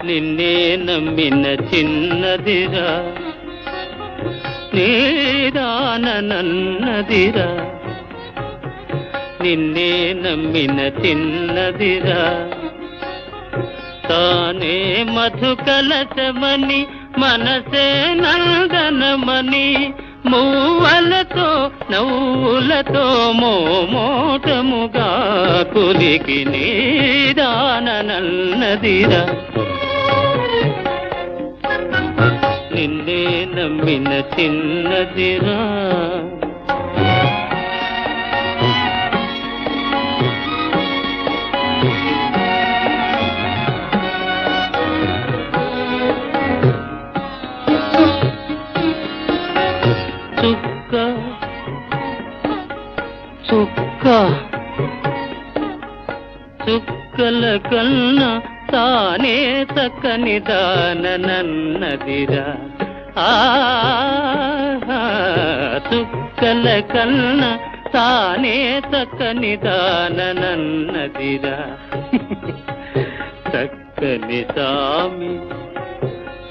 నిన్నే నమ్మిన చిన్నదిరా నీదానన్నదిరా నిన్నే నమ్మిన చిన్నదిరా తానే మధుకలసమని మనసే నందనమని మూవలతో నవ్వులతో మోమోటముగా కులికి నీదానన్నదిరా నమ్మిన చిన్నదిరా. చుక్క చుక్క చుక్కల కన్నా తానే చక్కని దాననన్నదిరా తుక్కల కన్న కన్నా తానే చక్కని దాననన్నదిరా. చక్కని తామి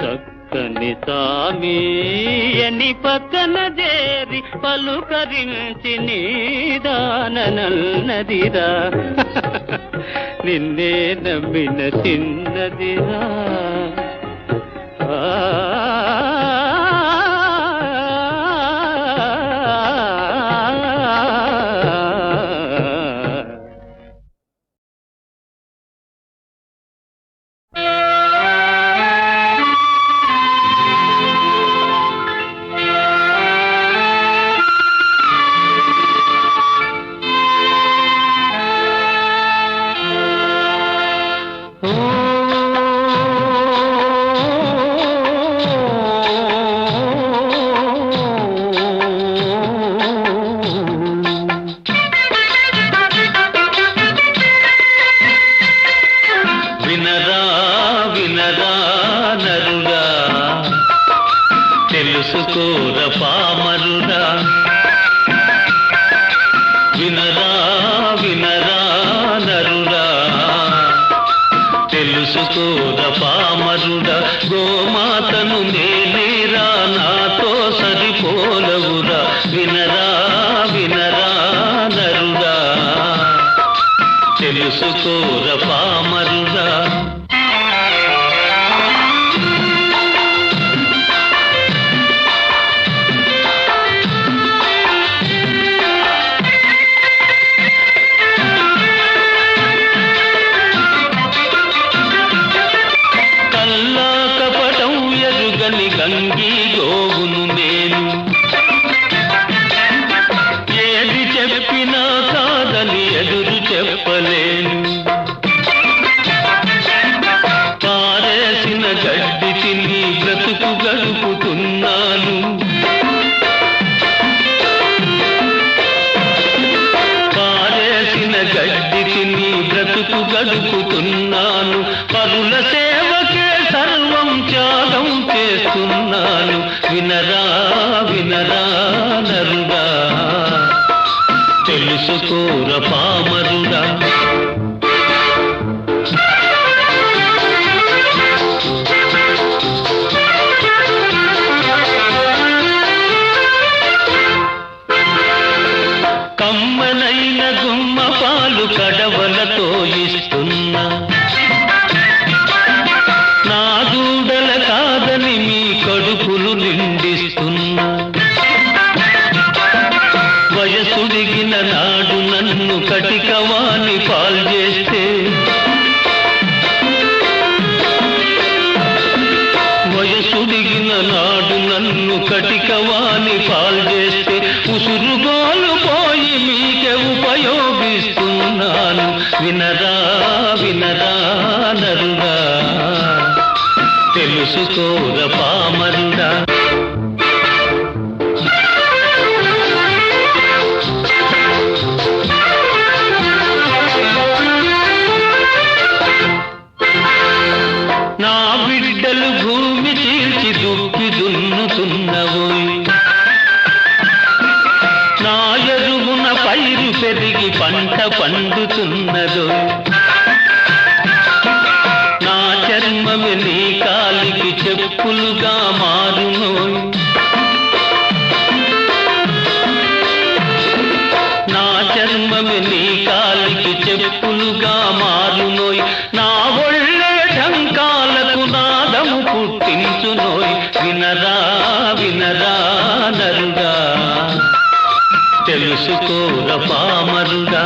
చక్కని తామి అని పక్కన చేరి పలుకరించి నీదానన్నదిరా నిన్నే నమ్మిన చిన్నదిరా. ఆ గడ్డి తిని బ్రతుకు గడుపుతున్నాను. పరుల సేవకే సర్వం త్యాగం చేస్తున్నాను. వినరా వినరా నరుడా. తెలుసుకోరపా నా బిడ్డలు पामरुरा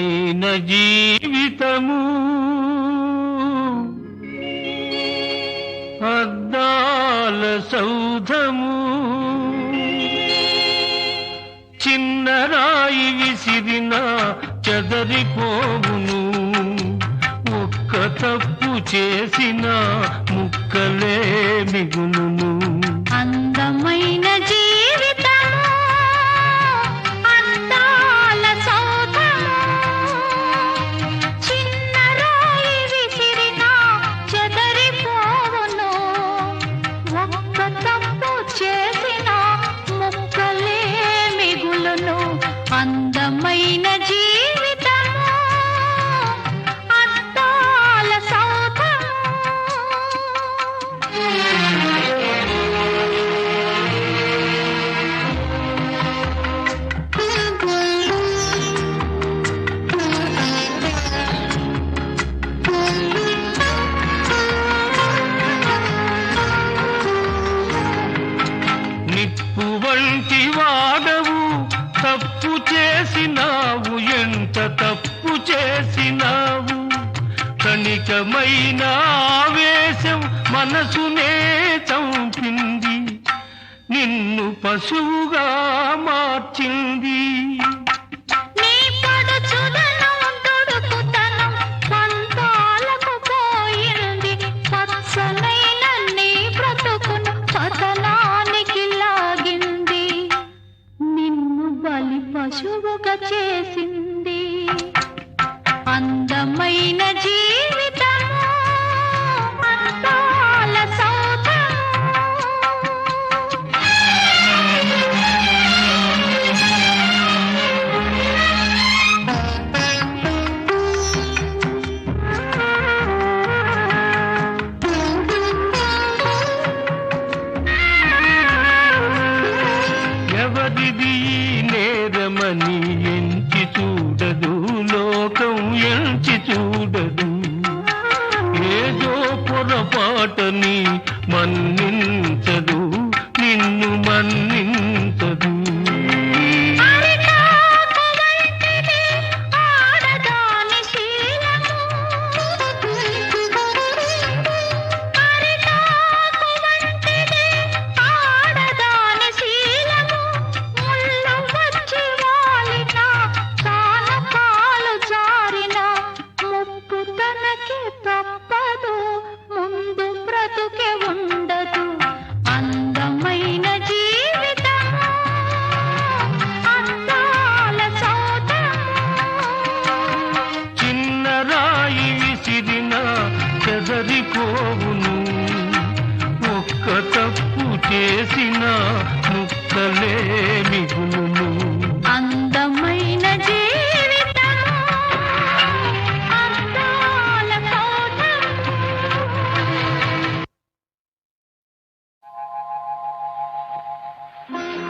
ఘనమైన జీవితము. అద్దాల సౌధము. చిన్నరాయి విసిరిన చదరిపోవును. ఒక్క తప్పు చేసిన ముక్కలే మిగులును. అందమైన முகாமாச்சிந்தி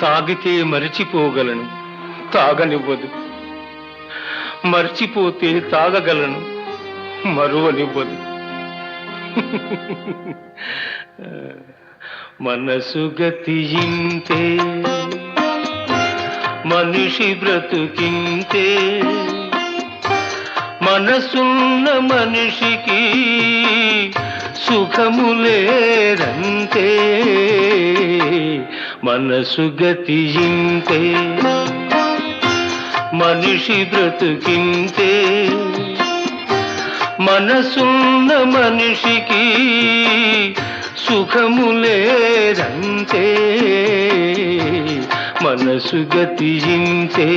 తాగితే మరిచిపోగలను తాగనివ్వదు. మరిచిపోతే తాగగలను మరువనివ్వదు. మనసు గతియింతే మనిషి బ్రతుకింతే మనసున్న మనిషికి సుఖములేరంతే మనసు గతియింతే మనిషి బ్రతుకింతే మనసున్న మనిషికి సుఖములేరంతే మనసు గతియింతే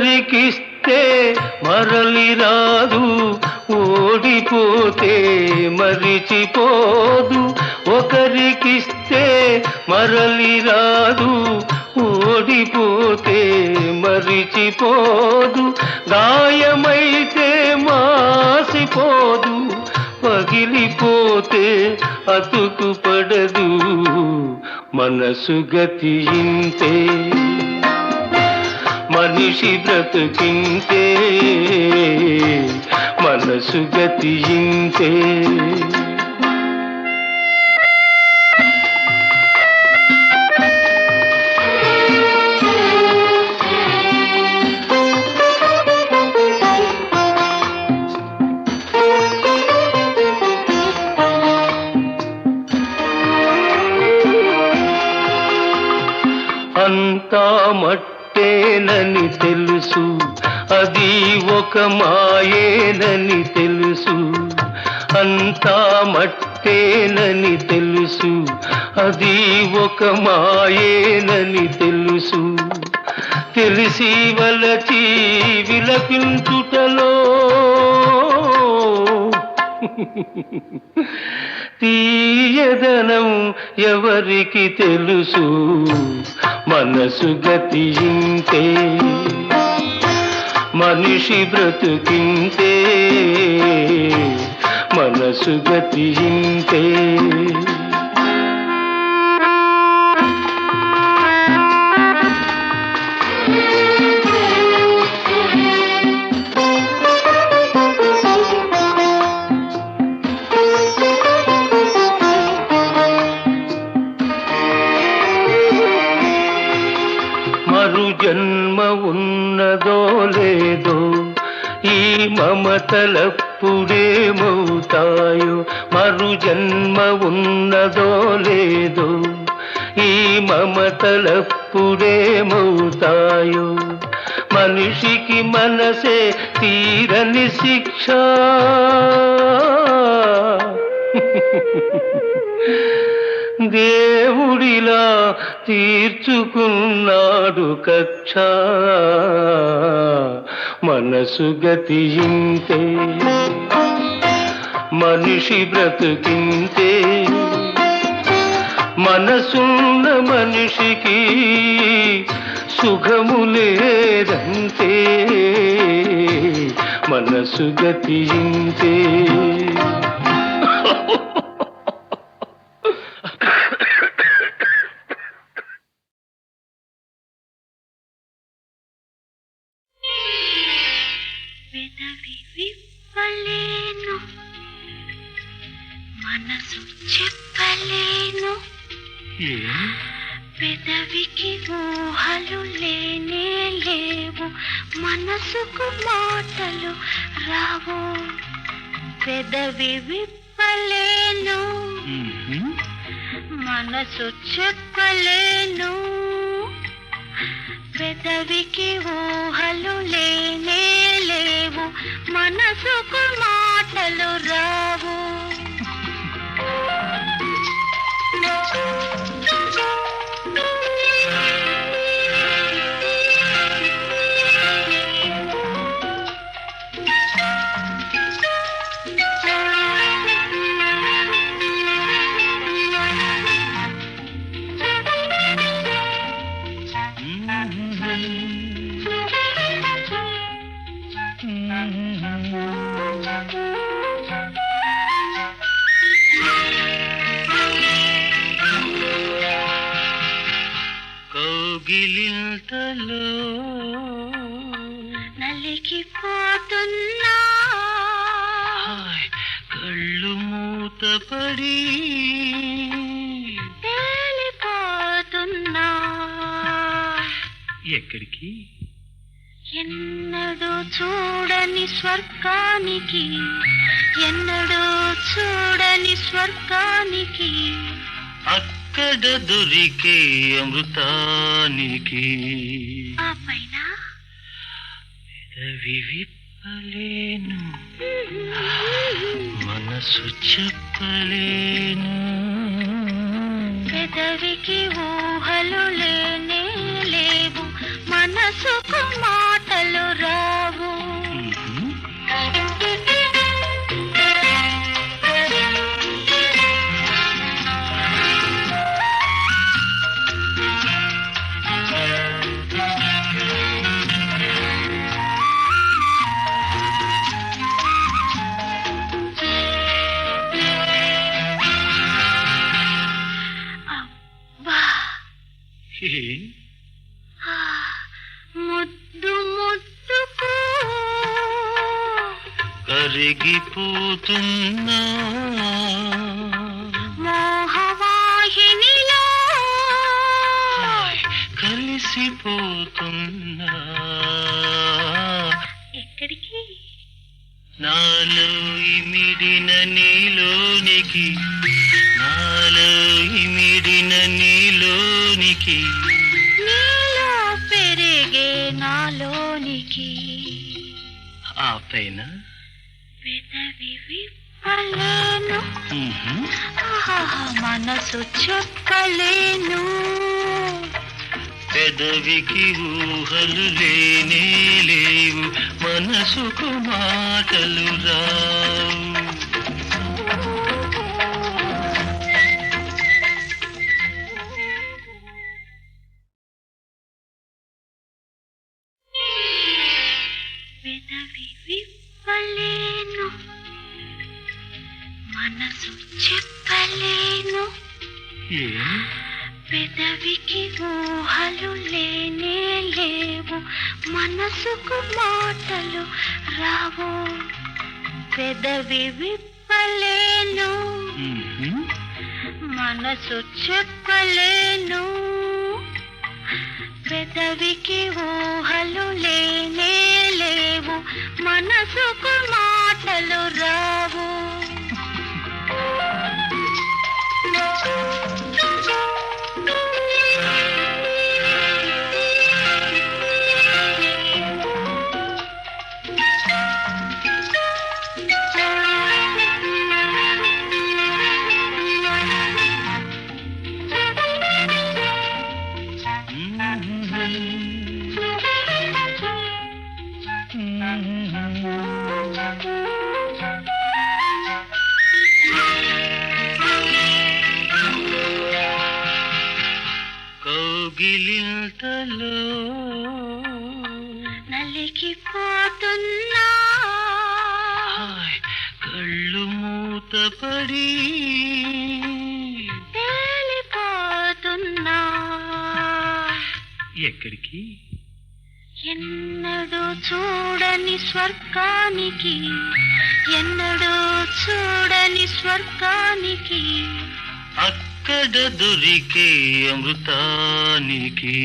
మరికిస్తే మరలి రాదు ఓడిపోతే మరిచిపోదు. ఒకరికిస్తే మరలి రాదు ఓడిపోతే మరిచిపోదు. గాయమైతే మాసిపోదు పగిలిపోతే అతుకు పడదు మనసు గతియింతే మనిషి బ్రతుకింతే మనసు గతియింతే. అంతా మాయేనని తెలుసు? అది ఒక మాయేనని తెలుసు. అంతా మట్టేనని తెలుసు. అది ఒక మాయేనని తెలుసు. తెలిసి వలచి విలపించుటలో తీయదనం ఎవరికి తెలుసు? మనసు గతింతే మనిషి బ్రతుకింతే మనసు గతి ఇంతే మమతలప్పుడేమవుతాయో మరు జన్మ ఉన్నదో లేదో. ఈ మమతలప్పుడేమవుతాయో మనిషికి మనసే తీరని శిక్ష. దేవుడిలా తీర్చుకున్నాడు కక్ష. మనసు గతింతే మనిషి బ్రతుకింతే మనసున్న మనిషికి సుఖము లేదంతే మనసు గతింతే పెదవికి ఊహలు లేనే లేవు. మనసుకు మాటలు రావు. పెదవి విప్పలేను. మనసు చెప్పలేను. పెదవికి ఊహలు లేనే లేవు. మనసుకు మాటలు రావు. కౌగిలింతలో నలిగిపోతున్నా. హాయ్, కళ్ళు మూతపడి తేలిపోతున్నా. ఎక్కడికి? ఎన్నడూ చూడని స్వర్గానికి ఎన్నడూ చూడని స్వర్గానికి. అక్కడ దొరికే అమృతానికి. విప్పలేను. మనసు చెప్పలేను. పెదవికి ముద్దు ముద్దుకు. కరిగిపోతున్నా. మోహవాహినిలో. కలిసిపోతున్నా. ఎక్కడికి? నాలో ఇమిడిన నీలోనికి. నాలో ఇమిడిన నీలోనికి నీలో పెరిగే నాలోనికి. ఆ పైన? విప్పలేను. మనసు చెప్పలేను పెదవికి ఊహలు లేనే లేవు. మనసుకు మాటలు రావు. ఏం? పెదవికి ఊహలు లేనే లేవు. మనసుకు మాటలు రావు. పెదవి విప్పలేను. మనసు చెప్పలేను. పెదవికి ఊహలు లేనే లేవు. మనసుకు మాటలు రావు. Thank you. చూడని స్వర్గానికి ఎన్నడూ చూడని స్వర్గానికి అక్కడ దొరికే అమృతానికి.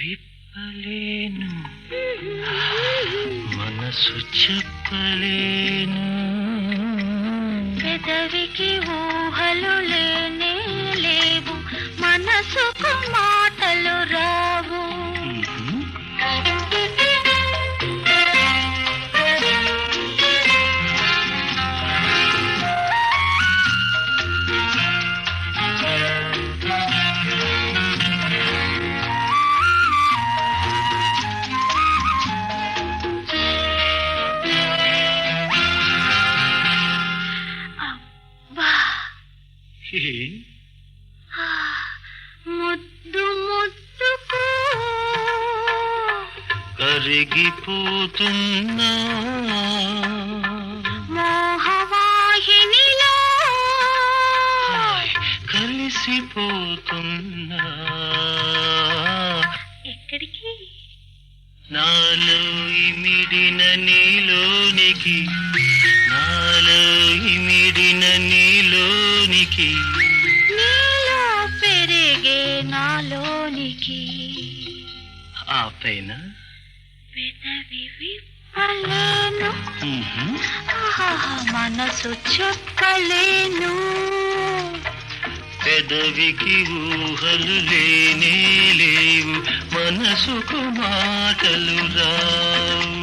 విప్పలేను మనసు చెప్పలేను. పెదవికి ఊహలు కరిగిపోతున్నా మోహవాహినిలో. హాయ్, కలిసి మురిసిపోతున్నా ఎక్కడికి? నాలో ఇమిడిన నీలోనికి. నాలో ఇమిడిన నీలోనికి. నీలో పెరిగే నాలోనికి. ఆ పైన పెదవి విప్పలేను మనసు చెప్పలేను పెదవికి ఊహలు లేనే లేవు మనసుకు మాటలు రావు.